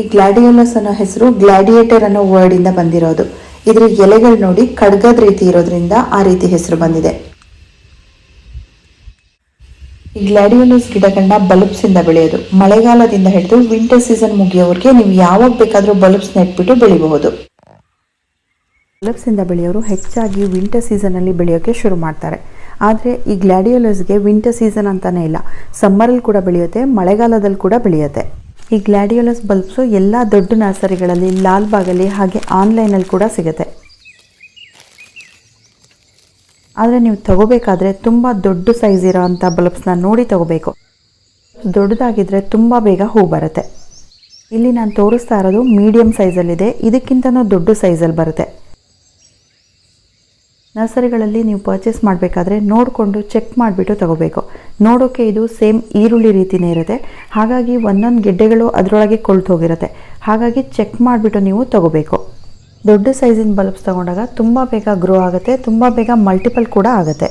ಈ ಗ್ಲಾಡಿಯೋಲಸ್ ಅನ್ನೋ ಹೆಸರು ಗ್ಲಾಡಿಯೇಟರ್ ಅನ್ನೋ ವರ್ಡ್ ಇಂದ ಬಂದಿರೋದು. ಇದ್ರ ಎಲೆಗಳು ನೋಡಿ ಖಡ್ಗದ ರೀತಿ ಇರೋದ್ರಿಂದ ಆ ರೀತಿ ಹೆಸರು ಬಂದಿದೆ. ಈ ಗ್ಲಾಡಿಯೋಲಸ್ ಗಿಡಗಳನ್ನ ಬಲ್ಬ್ಸ್ ಇಂದ ಬೆಳೆಯೋದು. ಮಳೆಗಾಲದಿಂದ ಹಿಡಿದು ವಿಂಟರ್ ಸೀಸನ್ ಮುಗಿಯೋವರೆಗೆ ನೀವು ಯಾವಾಗ ಬೇಕಾದರೂ ಬಲ್ಬ್ಸ್ ನೆಟ್ಬಿಟ್ಟು ಬೆಳಿಬಹುದು. ಬಲ್ಬ್ಸ್ ಇಂದ ಬೆಳೆಯೋರು ಹೆಚ್ಚಾಗಿ ವಿಂಟರ್ ಸೀಸನ್ ಅಲ್ಲಿ ಬೆಳೆಯೋಕೆ ಶುರು ಮಾಡ್ತಾರೆ. ಆದರೆ ಈ ಗ್ಲಾಡಿಯೋಲಸ್ಗೆ ವಿಂಟರ್ ಸೀಸನ್ ಅಂತಾನೆ ಇಲ್ಲ. ಸಮ್ಮರಲ್ಲಿ ಕೂಡ ಬೆಳೆಯುತ್ತೆ ಮಳೆಗಾಲದಲ್ಲಿ ಕೂಡ ಬೆಳೆಯುತ್ತೆ. ಈ ಗ್ಲಾಡಿಯೋಲಸ್ ಬಲ್ಬ್ಸು ಎಲ್ಲ ದೊಡ್ಡ ನರ್ಸರಿಗಳಲ್ಲಿ, ಲಾಲ್ಬಾಗಲ್ಲಿ ಹಾಗೆ ಆನ್ಲೈನಲ್ಲಿ ಕೂಡ ಸಿಗುತ್ತೆ. ಆದರೆ ನೀವು ತಗೋಬೇಕಾದ್ರೆ ತುಂಬ ದೊಡ್ಡ ಸೈಜ್ ಇರೋ ಅಂಥ ಬಲ್ಬ್ಸ್ನ ನೋಡಿ ತಗೋಬೇಕು. ದೊಡ್ಡದಾಗಿದ್ದರೆ ತುಂಬ ಬೇಗ ಹೂ ಬರುತ್ತೆ. ಇಲ್ಲಿ ನಾನು ತೋರಿಸ್ತಾ ಇರೋದು ಮೀಡಿಯಮ್ ಸೈಜಲ್ಲಿದೆ. ಇದಕ್ಕಿಂತನೂ ದೊಡ್ಡ ಸೈಜಲ್ಲಿ ಬರುತ್ತೆ. ನರ್ಸರಿಗಳಲ್ಲಿ ನೀವು ಪರ್ಚೇಸ್ ಮಾಡಬೇಕಾದ್ರೆ ನೋಡಿಕೊಂಡು ಚೆಕ್ ಮಾಡಿಬಿಟ್ಟು ತಗೋಬೇಕು. ನೋಡೋಕ್ಕೆ ಇದು ಸೇಮ್ ಈರುಳ್ಳಿ ರೀತಿನೇ ಇರುತ್ತೆ. ಹಾಗಾಗಿ ಒಂದೊಂದು ಗೆಡ್ಡೆಗಳು ಅದರೊಳಗೆ ಕೊಳ್ತು ಹೋಗಿರುತ್ತೆ. ಹಾಗಾಗಿ ಚೆಕ್ ಮಾಡಿಬಿಟ್ಟು ನೀವು ತಗೋಬೇಕು. ದೊಡ್ಡ ಸೈಜಿನ ಬಲ್ಬ್ಸ್ ತಗೊಂಡಾಗ ತುಂಬ ಬೇಗ ಗ್ರೋ ಆಗುತ್ತೆ. ತುಂಬ ಬೇಗ ಮಲ್ಟಿಪಲ್ ಕೂಡ ಆಗುತ್ತೆ.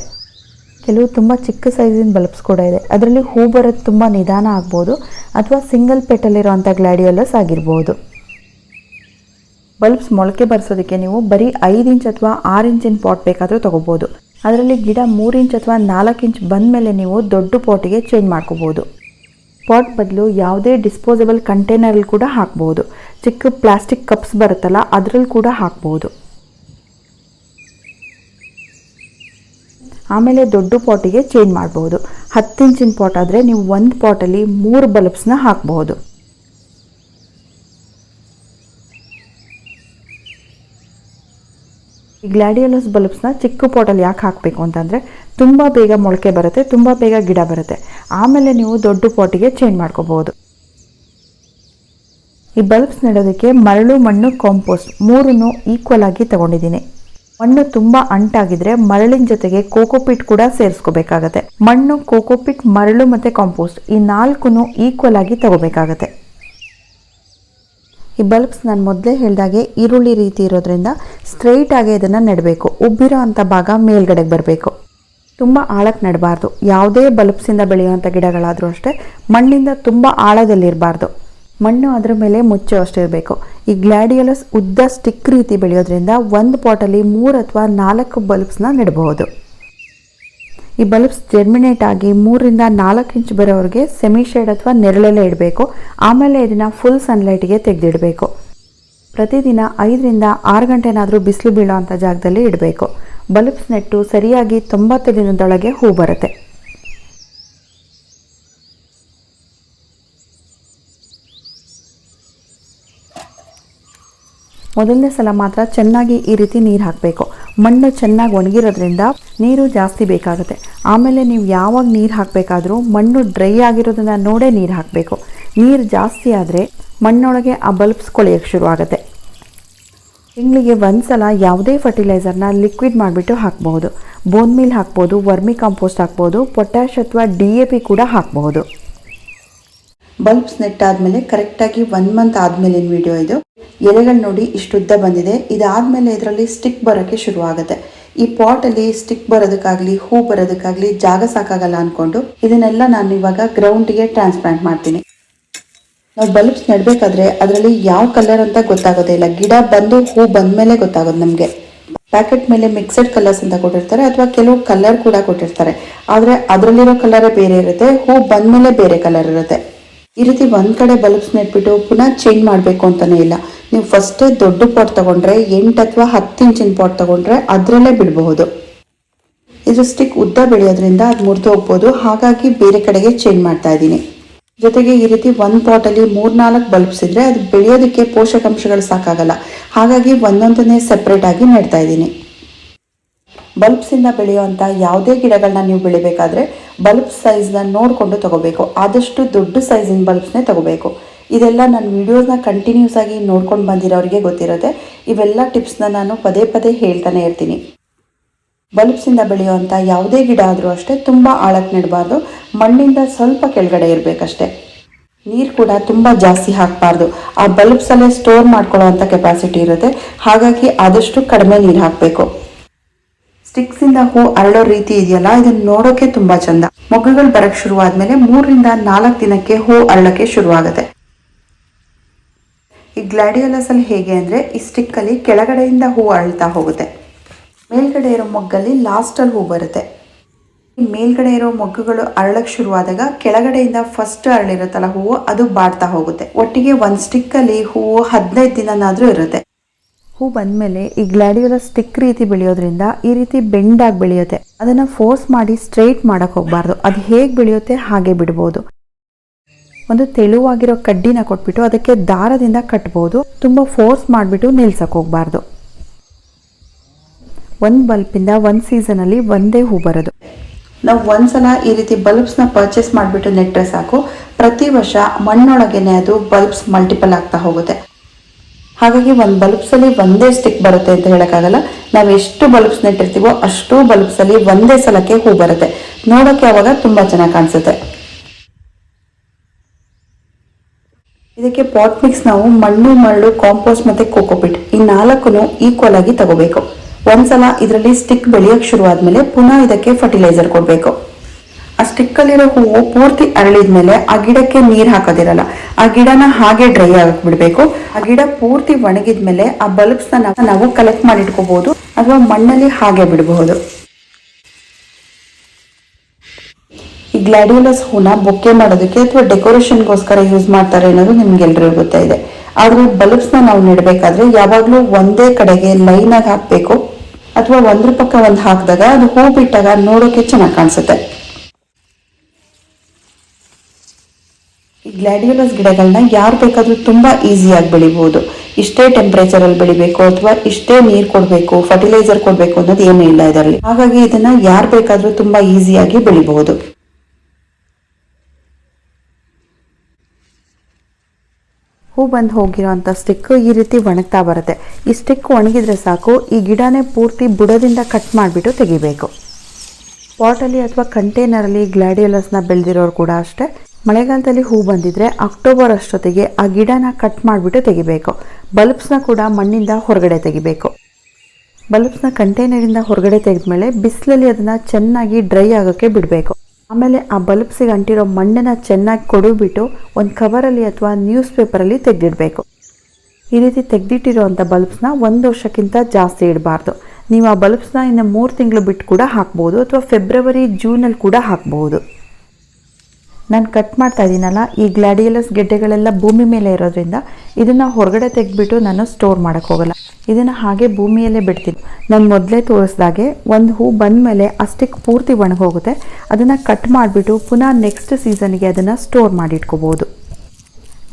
ಕೆಲವು ತುಂಬ ಚಿಕ್ಕ ಸೈಜಿನ ಬಲ್ಬ್ಸ್ ಕೂಡ ಇದೆ. ಅದರಲ್ಲಿ ಹೂ ಬರೋದು ತುಂಬ ನಿಧಾನ ಆಗ್ಬೋದು. ಅಥವಾ ಸಿಂಗಲ್ ಪೆಟಲ್ಲಿರೋವಂಥ ಗ್ಲಾಡಿಯೋಲಸ್ ಆಗಿರ್ಬೋದು. ಬಲ್ಬ್ಸ್ ಮೊಳಕೆ ಬರ್ಸೋದಕ್ಕೆ ನೀವು ಬರೀ ಐದು ಇಂಚ್ ಅಥವಾ ಆರು ಇಂಚಿನ ಪಾಟ್ ಬೇಕಾದರೂ ತೊಗೋಬೋದು. ಅದರಲ್ಲಿ ಗಿಡ ಮೂರು ಇಂಚ್ ಅಥವಾ ನಾಲ್ಕು ಇಂಚ್ ಬಂದ ಮೇಲೆ ನೀವು ದೊಡ್ಡ ಪಾಟಿಗೆ ಚೇಂಜ್ ಮಾಡ್ಕೋಬೋದು. ಪಾಟ್ ಬದಲು ಯಾವುದೇ ಡಿಸ್ಪೋಸಬಲ್ ಕಂಟೈನರಲ್ಲಿ ಕೂಡ ಹಾಕ್ಬೋದು. ಚಿಕ್ಕ ಪ್ಲಾಸ್ಟಿಕ್ ಕಪ್ಸ್ ಬರುತ್ತಲ್ಲ, ಅದರಲ್ಲಿ ಕೂಡ ಹಾಕ್ಬೋದು. ಆಮೇಲೆ ದೊಡ್ಡ ಪಾಟಿಗೆ ಚೇಂಜ್ ಮಾಡ್ಬೋದು. ಹತ್ತು ಇಂಚಿನ ಪಾಟ್ ಆದರೆ ನೀವು ಒಂದು ಪಾಟಲ್ಲಿ ಮೂರು ಬಲ್ಬ್ಸ್ನ ಹಾಕಬಹುದು ಈ ಗ್ಲಾಡಿಯೋಲಸ್ ಬಲ್ಬ್ಸ್ನ ಚಿಕ್ಕ ಪಾಟಲ್ಲಿ ಯಾಕೆ ಹಾಕಬೇಕು ಅಂತಂದರೆ ತುಂಬ ಬೇಗ ಮೊಳಕೆ ಬರುತ್ತೆ, ತುಂಬ ಬೇಗ ಗಿಡ ಬರುತ್ತೆ. ಆಮೇಲೆ ನೀವು ದೊಡ್ಡ ಪಾಟಿಗೆ ಚೇಂಜ್ ಮಾಡ್ಕೋಬಹುದು. ಈ ಬಲ್ಬ್ಸ್ ನೆಡೋದಕ್ಕೆ ಮರಳು ಮಣ್ಣು ಕಾಂಪೋಸ್ಟ್ ಮೂರನ್ನು ಈಕ್ವಲ್ ಆಗಿ ತಗೊಂಡಿದ್ದೀನಿ. ಮಣ್ಣು ತುಂಬ ಅಂಟಾಗಿದ್ರೆ ಮರಳಿನ ಜೊತೆಗೆ ಕೋಕೋಪಿಟ್ ಕೂಡ ಸೇರಿಸ್ಕೋಬೇಕಾಗತ್ತೆ. ಮಣ್ಣು, ಕೋಕೋಪಿಟ್, ಮರಳು ಮತ್ತು ಕಾಂಪೋಸ್ಟ್ ಈ ನಾಲ್ಕು ಈಕ್ವಲ್ ಆಗಿ ತಗೋಬೇಕಾಗತ್ತೆ. ಈ ಬಲ್ಬ್ಸ್ ನಾನು ಮೊದಲೇ ಹೇಳಿದಾಗೆ ಈರುಳ್ಳಿ ರೀತಿ ಇರೋದ್ರಿಂದ ಸ್ಟ್ರೈಟ್ ಆಗಿ ಇದನ್ನು ನೆಡಬೇಕು. ಉಬ್ಬಿರೋ ಅಂಥ ಭಾಗ ಮೇಲ್ಗಡೆಗೆ ಬರಬೇಕು. ತುಂಬ ಆಳಕ್ಕೆ ನೆಡಬಾರ್ದು. ಯಾವುದೇ ಬಲ್ಬ್ಸಿಂದ ಬೆಳೆಯುವಂಥ ಗಿಡಗಳಾದರೂ ಅಷ್ಟೇ ಮಣ್ಣಿಂದ ತುಂಬ ಆಳದಲ್ಲಿರಬಾರ್ದು. ಮಣ್ಣು ಅದರ ಮೇಲೆ ಮುಚ್ಚೋ ಅಷ್ಟೇ ಇರಬೇಕು. ಈ ಗ್ಲಾಡಿಯಲಸ್ ಉದ್ದ ಸ್ಟಿಕ್ ರೀತಿ ಬೆಳೆಯೋದ್ರಿಂದ ಒಂದು ಪಾಟಲ್ಲಿ ಮೂರು ಅಥವಾ ನಾಲ್ಕು ಬಲ್ಬ್ಸ್ನ ನೆಡಬಹುದು. ಈ ಬಲ್ಬ್ಸ್ ಜರ್ಮಿನೇಟ್ ಆಗಿ ಮೂರರಿಂದ ನಾಲ್ಕು ಇಂಚ್ ಬರೋವರೆಗೆ ಸೆಮಿ ಶೇಡ್ ಅಥವಾ ನೆರಳಲ್ಲೇ ಇಡಬೇಕು. ಆಮೇಲೆ ಇದನ್ನು ಫುಲ್ ಸನ್ಲೈಟಿಗೆ ತೆಗೆದಿಡಬೇಕು. ಪ್ರತಿದಿನ ಐದರಿಂದ ಆರು ಗಂಟೆನಾದರೂ ಬಿಸಿಲು ಬೀಳೋ ಅಂಥ ಜಾಗದಲ್ಲಿ ಇಡಬೇಕು. ಬಲ್ಬ್ಸ್ ನೆಟ್ಟು ಸರಿಯಾಗಿ ತೊಂಬತ್ತು ದಿನದೊಳಗೆ ಹೂ ಬರುತ್ತೆ. ಮೊದಲನೇ ಸಲ ಮಾತ್ರ ಚೆನ್ನಾಗಿ ಈ ರೀತಿ ನೀರು ಹಾಕಬೇಕು. ಮಣ್ಣು ಚೆನ್ನಾಗಿ ಒಣಗಿರೋದ್ರಿಂದ ನೀರು ಜಾಸ್ತಿ ಬೇಕಾಗುತ್ತೆ. ಆಮೇಲೆ ನೀವು ಯಾವಾಗ ನೀರು ಹಾಕಬೇಕಾದ್ರೂ ಮಣ್ಣು ಡ್ರೈ ಆಗಿರೋದನ್ನ ನೋಡೇ ನೀರು ಹಾಕಬೇಕು. ನೀರು ಜಾಸ್ತಿ ಆದರೆ ಮಣ್ಣೊಳಗೆ ಆ ಬಲ್ಬ್ಸ್ ಕೊಳೆಯೋಕ್ಕೆ ಶುರು ಆಗುತ್ತೆ. ತಿಂಗಳಿಗೆ ಒಂದು ಸಲ ಯಾವುದೇ ಫರ್ಟಿಲೈಸರ್ನ ಲಿಕ್ವಿಡ್ ಮಾಡಿಬಿಟ್ಟು ಹಾಕ್ಬೋದು ಬೋನ್ ಮೀಲ್ ಹಾಕ್ಬೋದು ವರ್ಮಿ ಕಾಂಪೋಸ್ಟ್ ಹಾಕ್ಬೋದು ಪೊಟ್ಯಾಶ್ ಅಥವಾ ಡಿ ಎ ಪಿ ಕೂಡ ಹಾಕಬಹುದು. ಬಲ್ಬ್ಸ್ ನೆಟ್ ಆದ್ಮೇಲೆ ಕರೆಕ್ಟಾಗಿ ಒನ್ ಮಂತ್ ಆದಮೇಲಿನ ವಿಡಿಯೋ ಇದು? ಎಲೆಗಳು ನೋಡಿ ಇಷ್ಟುದ್ದ ಬಂದಿದೆ. ಇದಾದಮೇಲೆ ಇದರಲ್ಲಿ ಸ್ಟಿಕ್ ಬರೋಕ್ಕೆ ಶುರು ಆಗುತ್ತೆ ಈ ಪಾಟಲ್ಲಿ ಸ್ಟಿಕ್ ಬರೋದಕ್ಕಾಗಲಿ, ಹೂ ಬರೋದಕ್ಕಾಗಲಿ ಜಾಗ ಸಾಕಾಗಲ್ಲ ಅಂದ್ಕೊಂಡು ಇದನ್ನೆಲ್ಲ ನಾನು ಇವಾಗ ಗ್ರೌಂಡ್ಗೆ ಟ್ರಾನ್ಸ್ಪ್ಲಾಂಟ್ ಮಾಡ್ತೀನಿ. ನಾವು ಬಲ್ಬ್ಸ್ ನೆಡಬೇಕಾದ್ರೆ ಅದರಲ್ಲಿ ಯಾವ ಕಲರ್ ಅಂತ ಗೊತ್ತಾಗೋದೇ ಇಲ್ಲ. ಗಿಡ ಬಂದು ಹೂ ಬಂದಮೇಲೆ ಗೊತ್ತಾಗೋದು ನಮಗೆ. ಪ್ಯಾಕೆಟ್ ಮೇಲೆ ಮಿಕ್ಸೆಡ್ ಕಲರ್ಸ್ ಅಂತ ಕೊಟ್ಟಿರ್ತಾರೆ ಅಥವಾ ಕೆಲವು ಕಲರ್ ಕೂಡ ಕೊಟ್ಟಿರ್ತಾರೆ. ಆದರೆ ಅದರಲ್ಲಿರೋ ಕಲರೇ ಬೇರೆ ಇರುತ್ತೆ, ಹೂ ಬಂದಮೇಲೆ ಬೇರೆ ಕಲರ್ ಇರುತ್ತೆ. ಈ ರೀತಿ ಒಂದ್ ಕಡೆ ಬಲ್ಬ್ಸ್ ನೆಟ್ಬಿಟ್ಟು ಪುನಃ ಚೇಂಜ್ ಮಾಡಬೇಕು ಅಂತಾನೆ ಇಲ್ಲ. ನೀವು ಫಸ್ಟೇ ದೊಡ್ಡ ಪಾಟ್ ತಗೊಂಡ್ರೆ, ಎಂಟು ಅಥವಾ ಹತ್ತು ಇಂಚಿನ ಪಾಟ್ ತಗೊಂಡ್ರೆ ಅದರಲ್ಲೇ ಬಿಡಬಹುದು. ಇದು ಸ್ಟಿಕ್ ಉದ್ದ ಬೆಳೆಯೋದ್ರಿಂದ ಅದು ಮುರಿದು ಹೋಗ್ಬೋದು. ಹಾಗಾಗಿ ಬೇರೆ ಕಡೆಗೆ ಚೇಂಜ್ ಮಾಡ್ತಾ ಇದ್ದೀನಿ. ಜೊತೆಗೆ ಈ ರೀತಿ ಒಂದು ಪಾಟಲ್ಲಿ ಮೂರ್ನಾಲ್ಕು ಬಲ್ಬ್ಸ್ ಇದ್ರೆ ಅದು ಬೆಳೆಯೋದಕ್ಕೆ ಪೋಷಕಾಂಶಗಳು ಸಾಕಾಗಲ್ಲ. ಹಾಗಾಗಿ ಒಂದೊಂದನ್ನೇ ಸೆಪರೇಟ್ ಆಗಿ ನೆಡ್ತಾ ಇದ್ದೀನಿ. ಬಲ್ಬ್ಸಿಂದ ಬೆಳೆಯುವಂಥ ಯಾವುದೇ ಗಿಡಗಳನ್ನ ನೀವು ಬೆಳಿಬೇಕಾದ್ರೆ ಬಲ್ಬ್ ಸೈಜ್ನ ನೋಡಿಕೊಂಡು ತಗೋಬೇಕು. ಆದಷ್ಟು ದೊಡ್ಡ ಸೈಜಿನ ಬಲ್ಬ್ಸ್ನೇ ತಗೋಬೇಕು. ಇದೆಲ್ಲ ನನ್ನ ವೀಡಿಯೋಸ್ನ ಕಂಟಿನ್ಯೂಸ್ ಆಗಿ ನೋಡ್ಕೊಂಡು ಬಂದಿರೋರಿಗೆ ಗೊತ್ತಿರುತ್ತೆ. ಇವೆಲ್ಲ ಟಿಪ್ಸ್ನ ನಾನು ಪದೇ ಪದೇ ಹೇಳ್ತಾನೆ ಇರ್ತೀನಿ. ಬಲ್ಬ್ಸಿಂದ ಬೆಳೆಯುವಂಥ ಯಾವುದೇ ಗಿಡ ಆದರೂ ಅಷ್ಟೇ ತುಂಬ ಆಳಕ್ಕೆ ನೆಡಬಾರ್ದು. ಮಣ್ಣಿಂದ ಸ್ವಲ್ಪ ಕೆಳಗಡೆ ಇರಬೇಕಷ್ಟೇ. ನೀರು ಕೂಡ ತುಂಬ ಜಾಸ್ತಿ ಹಾಕಬಾರ್ದು. ಆ ಬಲ್ಬ್ಸಲ್ಲೇ ಸ್ಟೋರ್ ಮಾಡ್ಕೊಳ್ಳೋ ಅಂಥ ಕೆಪಾಸಿಟಿ ಇರುತ್ತೆ. ಹಾಗಾಗಿ ಆದಷ್ಟು ಕಡಿಮೆ ನೀರು ಹಾಕಬೇಕು. ಸ್ಟಿಕ್ಸಿಂದ ಹೂ ಅರಳೋ ರೀತಿ ಇದೆಯಲ್ಲ? ಇದನ್ನ ನೋಡೋಕೆ ತುಂಬಾ ಚಂದ. ಮೊಗ್ಗುಗಳು ಬರಕ್ ಶುರು ಆದ್ಮೇಲೆ ಮೂರರಿಂದ ನಾಲ್ಕು ದಿನಕ್ಕೆ ಹೂ ಅರಳಕ್ಕೆ ಶುರುವಾಗುತ್ತೆ. ಈ ಗ್ಲಾಡಿಯೋಲಸ್ ಅಲ್ಲಿ ಹೇಗೆ ಅಂದ್ರೆ, ಈ ಸ್ಟಿಕ್ಕಲ್ಲಿ ಕೆಳಗಡೆಯಿಂದ ಹೂ ಅಳ್ತಾ ಹೋಗುತ್ತೆ. ಮೇಲ್ಗಡೆ ಇರೋ ಮೊಗ್ಗಲ್ಲಿ ಲಾಸ್ಟಲ್ಲಿ ಹೂ ಬರುತ್ತೆ. ಮೇಲ್ಗಡೆ ಇರೋ ಮೊಗ್ಗುಗಳು ಅರಳಕ್ಕೆ ಶುರುವಾದಾಗ ಕೆಳಗಡೆಯಿಂದ ಫಸ್ಟ್ ಅರಳಿರುತ್ತಲ್ಲ ಹೂವು, ಅದು ಬಾಡ್ತಾ ಹೋಗುತ್ತೆ. ಒಟ್ಟಿಗೆ ಒಂದು ಸ್ಟಿಕ್ಕಲ್ಲಿ ಹೂವು ಹದಿನೈದು ದಿನನಾದ್ರೂ ಇರುತ್ತೆ. ಹೂ ಬಂದಮೇಲೆ ಈ ಗ್ಲಾಡಿಯೋಲ ಸ್ಟಿಕ್ ರೀತಿ ಬೆಳೆಯೋದ್ರಿಂದ ಈ ರೀತಿ ಬೆಂಡಾಗಿ ಬೆಳೆಯುತ್ತೆ. ಅದನ್ನು ಫೋರ್ಸ್ ಮಾಡಿ ಸ್ಟ್ರೈಟ್ ಮಾಡೋಕ್ಕೆ ಹೋಗಬಾರ್ದು. ಅದು ಹೇಗೆ ಬೆಳೆಯುತ್ತೆ ಹಾಗೆ ಬಿಡ್ಬೋದು. ಒಂದು ತೆಳುವಾಗಿರೋ ಕಡ್ಡಿನ ಕೊಟ್ಬಿಟ್ಟು ಅದಕ್ಕೆ ದಾರದಿಂದ ಕಟ್ಬೋದು. ತುಂಬ ಫೋರ್ಸ್ ಮಾಡಿಬಿಟ್ಟು ನಿಲ್ಸಕ್ಕೆ ಹೋಗಬಾರ್ದು. ಒಂದು ಬಲ್ಪಿಂದ ಒಂದು ಸೀಸನಲ್ಲಿ ಒಂದೇ ಹೂ ಬರೋದು. ನಾವು ಒಂದ್ಸಲ ಈ ರೀತಿ ಬಲ್ಬ್ಸ್ನ ಪರ್ಚೇಸ್ ಮಾಡಿಬಿಟ್ಟು ನೆಟ್ಟರೆ ಸಾಕು. ಪ್ರತಿ ವರ್ಷ ಮಣ್ಣೊಳಗೇನೆ ಅದು ಬಲ್ಬ್ಸ್ ಮಲ್ಟಿಪಲ್ ಆಗ್ತಾ ಹೋಗುತ್ತೆ. ಹಾಗಾಗಿ ಒಂದು ಬಲ್ಬ್ಸಲ್ಲಿ ಒಂದೇ ಸ್ಟಿಕ್ ಬರುತ್ತೆ ಅಂತ ಹೇಳೋಕ್ಕಾಗಲ್ಲ. ನಾವು ಎಷ್ಟು ಬಲ್ಬ್ಸ್ ನೆಟ್ಟಿರ್ತೀವೋ ಅಷ್ಟು ಬಲ್ಬ್ಸಲ್ಲಿ ಒಂದೇ ಸಲಕ್ಕೆ ಹೂ ಬರುತ್ತೆ. ನೋಡೋಕ್ಕೆ ಅವಾಗ ತುಂಬ ಚೆನ್ನಾಗಿ ಕಾಣಿಸುತ್ತೆ. ಇದಕ್ಕೆ ಪಾಟ್ ಮಿಕ್ಸ್ ನಾವು ಮಣ್ಣು, ಮರಳು ಕಾಂಪೋಸ್ಟ್ ಮತ್ತೆ ಕೋಕೋಪಿಟ್ ಈ ನಾಲ್ಕನ್ನು ಈಕ್ವಲ್ ಆಗಿ ತಗೋಬೇಕು. ಒಂದ್ಸಲ ಇದರಲ್ಲಿ ಸ್ಟಿಕ್ ಬೆಳೆಯೋಕೆ ಶುರು ಆದ್ಮೇಲೆ ಪುನಃ ಇದಕ್ಕೆ ಫರ್ಟಿಲೈಸರ್ ಕೊಡಬೇಕು. ಆ ಸ್ಟಿಕ್ ಅಲ್ಲಿರೋ ಹೂವು ಪೂರ್ತಿ ಅರಳಿದ್ಮೇಲೆ ಆ ಗಿಡಕ್ಕೆ ನೀರ್ ಹಾಕೋದಿರಲ್ಲ. ಆ ಗಿಡನ ಹಾಗೆ ಡ್ರೈ ಆಗಕ್ ಬಿಡ್ಬೇಕು ಆ ಗಿಡ ಪೂರ್ತಿ ಒಣಗಿದ್ಮೇಲೆ ಆ ಬಲ್ಬ್ಸ್ ನಾವು ಕಲೆಕ್ಟ್ ಮಾಡಿ ಇಟ್ಕೋಬಹುದು ಅಥವಾ ಮಣ್ಣಲ್ಲಿ ಹಾಗೆ ಬಿಡಬಹುದು. ಈ ಗ್ಲಾಡಿಯೋಲಸ್ ಹೂನ ಬೊಕ್ಕೆ ಮಾಡೋದಕ್ಕೆ ಅಥವಾ ಡೆಕೋರೇಷನ್ಗೋಸ್ಕರ ಯೂಸ್ ಮಾಡ್ತಾರೆ ಅನ್ನೋದು ನಿಮ್ಗೆಲ್ರಿಗೂ ಗೊತ್ತಾಯಿದೆ ಆದ್ರೆ ಬಲ್ಬ್ಸ್ನ ನಾವು ನೆಡಬೇಕಾದ್ರೆ ಯಾವಾಗಲೂ ಒಂದೇ ಕಡೆಗೆ ಲೈನ್ ಆಗಿ ಹಾಕ್ಬೇಕು. ಅಥವಾ ಒಂದ್ರ ಪಕ್ಕ ಒಂದು ಹಾಕಿದಾಗ ಅದು ಹೂ ಬಿಟ್ಟಾಗ ನೋಡೋಕೆ ಚೆನ್ನಾಗಿ ಕಾಣಿಸುತ್ತೆ. ಗ್ಲಾಡಿಯೋಲಸ್ ಗಿಡಗಳನ್ನ ಯಾರು ಬೇಕಾದ್ರೂ ತುಂಬಾ ಈಸಿಯಾಗಿ ಬೆಳಿಬಹುದು ಇಷ್ಟೇ ಟೆಂಪರೇಚರ್ ಅಲ್ಲಿ ಬೆಳಿಬೇಕು ಅಥವಾ ಇಷ್ಟೇ ನೀರು ಕೊಡಬೇಕು ಫರ್ಟಿಲೈಸರ್ ಕೊಡಬೇಕು ಅನ್ನೋದು ಏನೂ ಇಲ್ಲ ಇದರಲ್ಲಿ. ಹಾಗಾಗಿ ಇದನ್ನ ಯಾರು ಬೇಕಾದ್ರೂ ತುಂಬಾ ಈಸಿಯಾಗಿ ಬೆಳಿಬಹುದು ಹೂ ಬಂದು ಹೋಗಿರೋಂಥ ಸ್ಟಿಕ್ ಈ ರೀತಿ ಒಣಗ್ತಾ ಬರುತ್ತೆ. ಈ ಸ್ಟಿಕ್ ಒಣಗಿದ್ರೆ ಸಾಕು, ಈ ಗಿಡನೇ ಪೂರ್ತಿ ಬುಡದಿಂದ ಕಟ್ ಮಾಡಿಬಿಟ್ಟು ತೆಗಿಬೇಕು. ಪಾಟಲ್ಲಿ ಅಥವಾ ಕಂಟೈನರಲ್ಲಿ ಗ್ಲಾಡಿಯೋಲಸ್ನ ಬೆಳೆದಿರೋರು ಕೂಡ ಅಷ್ಟೇ. ಮಳೆಗಾಲದಲ್ಲಿ ಹೂ ಬಂದಿದ್ರೆ ಅಕ್ಟೋಬರ್ ಅಷ್ಟೊತ್ತಿಗೆ ಆ ಗಿಡನ ಕಟ್ ಮಾಡಿಬಿಟ್ಟು ತೆಗಿಬೇಕು. ಬಲ್ಬ್ಸ್ನ ಕೂಡ ಮಣ್ಣಿಂದ ಹೊರಗಡೆ ತೆಗಿಬೇಕು. ಬಲ್ಬ್ಸ್ನ ಕಂಟೈನರಿಂದ ಹೊರಗಡೆ ತೆಗೆದ್ಮೇಲೆ ಬಿಸಿಲಲ್ಲಿ ಅದನ್ನು ಚೆನ್ನಾಗಿ ಡ್ರೈ ಆಗೋಕ್ಕೆ ಬಿಡಬೇಕು. ಆಮೇಲೆ ಆ ಬಲ್ಬ್ಸಿಗೆ ಅಂಟಿರೋ ಮಣ್ಣನ್ನು ಚೆನ್ನಾಗಿ ಕೊಡುಬಿಟ್ಟು ಒಂದು ಕವರಲ್ಲಿ ಅಥವಾ ನ್ಯೂಸ್ ಪೇಪರಲ್ಲಿ ತೆಗೆದಿಡಬೇಕು. ಈ ರೀತಿ ತೆಗೆದಿಟ್ಟಿರೋವಂಥ ಬಲ್ಬ್ಸ್ನ ಒಂದು ವರ್ಷಕ್ಕಿಂತ ಜಾಸ್ತಿ ಇಡಬಾರ್ದು. ನೀವು ಆ ಬಲ್ಬ್ಸ್ನ ಇನ್ನು ಮೂರು ತಿಂಗಳು ಬಿಟ್ಟು ಕೂಡ ಹಾಕ್ಬೋದು ಅಥವಾ ಫೆಬ್ರವರಿ ಜೂನಲ್ಲಿ ಕೂಡ ಹಾಕ್ಬೋದು. ನಾನು ಕಟ್ ಮಾಡ್ತಾ ಇದ್ದೀನಲ್ಲ ಈ ಗ್ಲಾಡಿಯಲಸ್ ಗೆಡ್ಡೆಗಳೆಲ್ಲ ಭೂಮಿ ಮೇಲೆ ಇರೋದ್ರಿಂದ ಇದನ್ನು ಹೊರಗಡೆ ತೆಗೆದ್ಬಿಟ್ಟು ನಾನು ಸ್ಟೋರ್ ಮಾಡೋಕ್ಕೆ ಹೋಗಲ್ಲ. ಇದನ್ನು ಹಾಗೆ ಭೂಮಿಯಲ್ಲೇ ಬಿಡ್ತೀನಿ. ನಾನು ಮೊದಲೇ ತೋರಿಸ್ದಾಗೆ ಒಂದು ಹೂ ಬಂದಮೇಲೆ ಅಷ್ಟಕ್ಕೆ ಪೂರ್ತಿ ಒಣಗೋಗುತ್ತೆ. ಅದನ್ನು ಕಟ್ ಮಾಡಿಬಿಟ್ಟು ಪುನಃ ನೆಕ್ಸ್ಟ್ ಸೀಸನ್ಗೆ ಅದನ್ನು ಸ್ಟೋರ್ ಮಾಡಿಟ್ಕೋಬೋದು.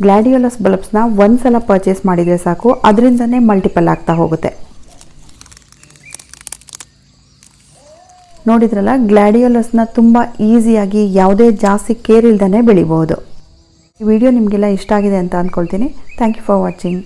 ಗ್ಲಾಡಿಯೋಲಸ್ ಬಲ್ಬ್ಸ್ನ ಒಂದು ಸಲ ಪರ್ಚೇಸ್ ಮಾಡಿದರೆ ಸಾಕು, ಅದರಿಂದನೇ ಮಲ್ಟಿಪಲ್ ಆಗ್ತಾ ಹೋಗುತ್ತೆ. ನೋಡಿದ್ರಲ್ಲ, ಗ್ಲಾಡಿಯೋಲಸ್ನ ತುಂಬ ಈಸಿಯಾಗಿ ಯಾವುದೇ ಜಾಸ್ತಿ ಕೇರ್ ಇಲ್ದೇ ಬೆಳಿಬೋದು. ಈ ವಿಡಿಯೋ ನಿಮಗೆಲ್ಲ ಇಷ್ಟ ಆಗಿದೆ ಅಂತ ಅಂದ್ಕೊಳ್ತೀನಿ ಥ್ಯಾಂಕ್ ಯು ಫಾರ್ ವಾಚಿಂಗ್